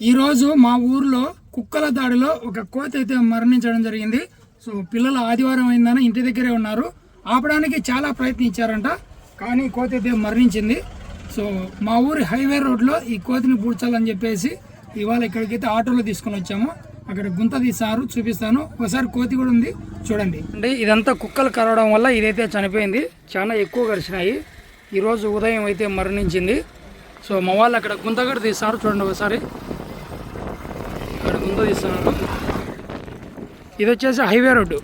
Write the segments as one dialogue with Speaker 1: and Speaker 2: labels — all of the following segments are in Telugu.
Speaker 1: ఈరోజు మా ఊర్లో కుక్కల దాడిలో ఒక కోత అయితే మరణించడం జరిగింది. సో పిల్లలు ఆదివారం అయిందని ఇంటి దగ్గరే ఉన్నారు. ఆపడానికి చాలా ప్రయత్నించారంట కానీ కోత అయితే మరణించింది. సో మా ఊరి హైవే రోడ్లో ఈ కోతిని పూడ్చాలని చెప్పేసి ఇవాళ ఇక్కడికైతే ఆటోలో తీసుకొని వచ్చాము. అక్కడ గుంత తీసారు చూపిస్తాను. ఒకసారి కోతి కూడా ఉంది చూడండి. అంటే ఇదంతా కుక్కలు కరవడం వల్ల ఇదైతే చనిపోయింది. చాలా ఎక్కువ గడిచినాయి ఈరోజు ఉదయం అయితే మరణించింది. సో మా వాళ్ళు అక్కడ గుంత కూడా తీసారు చూడండి ఒకసారి. ఇక్కడ గుంత తీస్తున్నారు ఇది వచ్చేసి హైవే రోడ్డు.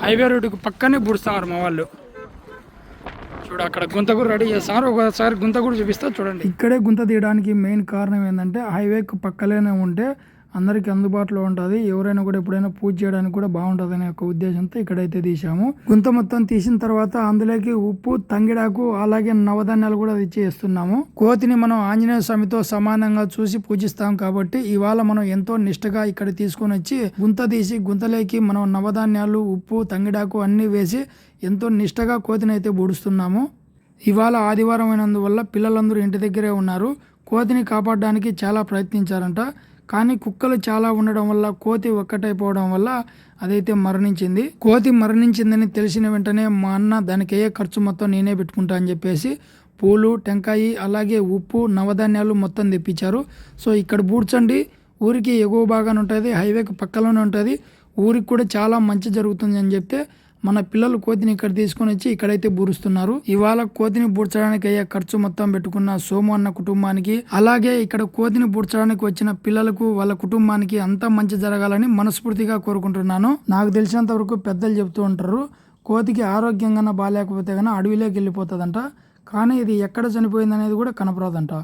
Speaker 1: హైవే రోడ్డుకు పక్కనే పుడుస్తున్నారు మా వాళ్ళు. చూడు అక్కడ గుంత కూడా రెడీ చేస్తారు ఒకసారి గుంత కూడా చూపిస్తా చూడండి. ఇక్కడే గుంత తీయడానికి మెయిన్ కారణం ఏంటంటే హైవేకు పక్కలోనే ఉంటే అందరికి అందుబాటులో ఉంటుంది. ఎవరైనా కూడా ఎప్పుడైనా పూజ చేయడానికి కూడా బాగుంటుంది అనే ఒక ఉద్దేశంతో ఇక్కడైతే తీసాము గుంత మొత్తం తీసిన తర్వాత అందులోకి ఉప్పు తంగిడాకు అలాగే నవధాన్యాలు కూడా తెచ్చి కోతిని మనం ఆంజనేయ స్వామితో సమానంగా చూసి పూజిస్తాం కాబట్టి ఇవాళ మనం ఎంతో నిష్టగా ఇక్కడ తీసుకొని వచ్చి గుంత తీసి గుంతలోకి మనం నవధాన్యాలు ఉప్పు తంగిడాకు అన్ని వేసి ఎంతో నిష్టగా కోతిని అయితే బూడుస్తున్నాము. ఇవాళ ఆదివారం అయినందువల్ల పిల్లలందరూ ఇంటి దగ్గరే ఉన్నారు. కోతిని కాపాడడానికి చాలా ప్రయత్నించారంట. కానీ కుక్కలు చాలా ఉండడం వల్ల కోతి ఒక్కటైపోవడం వల్ల అదైతే మరణించింది. కోతి మరణించిందని తెలిసిన వెంటనే మా అన్న దానికి అయ్యే ఖర్చు మొత్తం నేనే పెట్టుకుంటా అని చెప్పేసి పూలు టెంకాయి అలాగే ఉప్పు నవధాన్యాలు మొత్తం తెప్పించారు. సో ఇక్కడ బూడ్చండి. ఊరికి ఎగువ బాగానే ఉంటుంది హైవేకి పక్కలోనే ఉంటుంది. ఊరికి కూడా చాలా మంచి జరుగుతుంది అని చెప్తే మన పిల్లలు కోతిని ఇక్కడ తీసుకొని వచ్చి ఇక్కడైతే బూరుస్తున్నారు. ఇవాళ కోతిని బూడ్చడానికి అయ్యే ఖర్చు మొత్తం పెట్టుకున్న సోము అన్న కుటుంబానికి అలాగే ఇక్కడ కోతిని బూడ్చడానికి వచ్చిన పిల్లలకు వాళ్ళ కుటుంబానికి అంతా మంచి జరగాలని మనస్ఫూర్తిగా కోరుకుంటున్నాను. నాకు తెలిసినంత వరకు పెద్దలు చెప్తూ ఉంటారు కోతికి ఆరోగ్యంగా బాగాలేకపోతే కానీ అడవిలోకి వెళ్ళిపోతుందంట. కానీ ఇది ఎక్కడ చనిపోయింది అనేది కూడా కనపడదంట.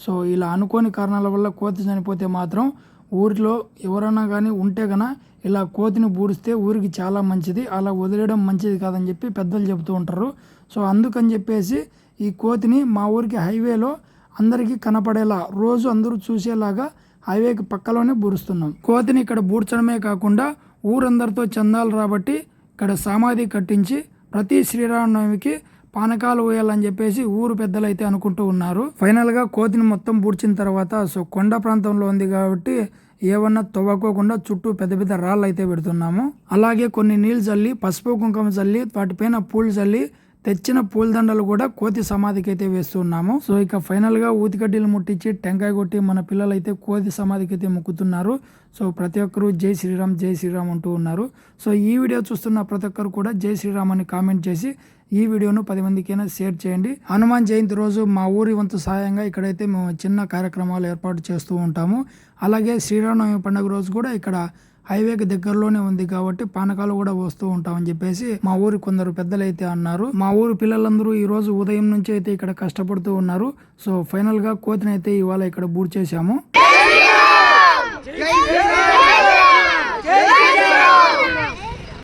Speaker 1: సో ఇలా అనుకోని కారణాల వల్ల కోతి చనిపోతే మాత్రం ఊరిలో ఎవరైనా కానీ ఉంటే గన ఇలా కోతిని బూడిస్తే ఊరికి చాలా మంచిది. అలా వదిలేయడం మంచిది కాదని చెప్పి పెద్దలు చెబుతూ ఉంటారు. సో అందుకని చెప్పేసి ఈ కోతిని మా ఊరికి హైవేలో అందరికీ కనపడేలా రోజు అందరూ చూసేలాగా హైవేకి పక్కలోనే బూరుస్తున్నాం. కోతిని ఇక్కడ బూడ్చడమే కాకుండా ఊరందరితో చందాలు రాబట్టి ఇక్కడ సమాధి కట్టించి ప్రతి శ్రీరామనవమికి పానకాలు ఉయ్యాలని చెప్పేసి ఊరు పెద్దలు అయితే అనుకుంటూ ఉన్నారు. ఫైనల్గా కోతిని మొత్తం పూడ్చిన తర్వాత సో కొండ ప్రాంతంలో ఉంది కాబట్టి ఏమన్నా తవ్వకోకుండా చుట్టూ పెద్ద పెద్ద రాళ్ళు అయితే పెడుతున్నాము. అలాగే కొన్ని నీళ్ళు చల్లి పసుపు కుంకుమ చల్లి వాటిపైన పూలు చల్లి తెచ్చిన పూలదండలు కూడా కోతి సమాధికి అయితే వేస్తున్నాము. సో ఇక ఫైనల్గా ఊతికడ్డీలు ముట్టించి టెంకాయ కొట్టి మన పిల్లలు అయితే కోతి సమాధికి అయితే మొక్కుతున్నారు. సో ప్రతి ఒక్కరూ జై శ్రీరామ్ జై శ్రీరామ్ అంటూ ఉన్నారు. సో ఈ వీడియో చూస్తున్న ప్రతి ఒక్కరు కూడా జై శ్రీరామ్ అని కామెంట్ చేసి ఈ వీడియోను పది మందికైనా షేర్ చేయండి. హనుమాన్ జయంతి రోజు మా ఊరి వంతు సహాయంగా ఇక్కడైతే మేము చిన్న కార్యక్రమాలు ఏర్పాటు చేస్తూ ఉంటాము. అలాగే శ్రీరామనవమి పండుగ రోజు కూడా ఇక్కడ హైవేకి దగ్గరలోనే ఉంది కాబట్టి పానకాలు కూడా వస్తూ ఉంటామని చెప్పేసి మా ఊరి కొందరు పెద్దలు అయితే అన్నారు. మా ఊరు పిల్లలందరూ ఈ రోజు ఉదయం నుంచి అయితే ఇక్కడ కష్టపడుతూ ఉన్నారు. సో ఫైనల్గా కోతిని అయితే ఇవాళ ఇక్కడ బూడ్ చేశాము.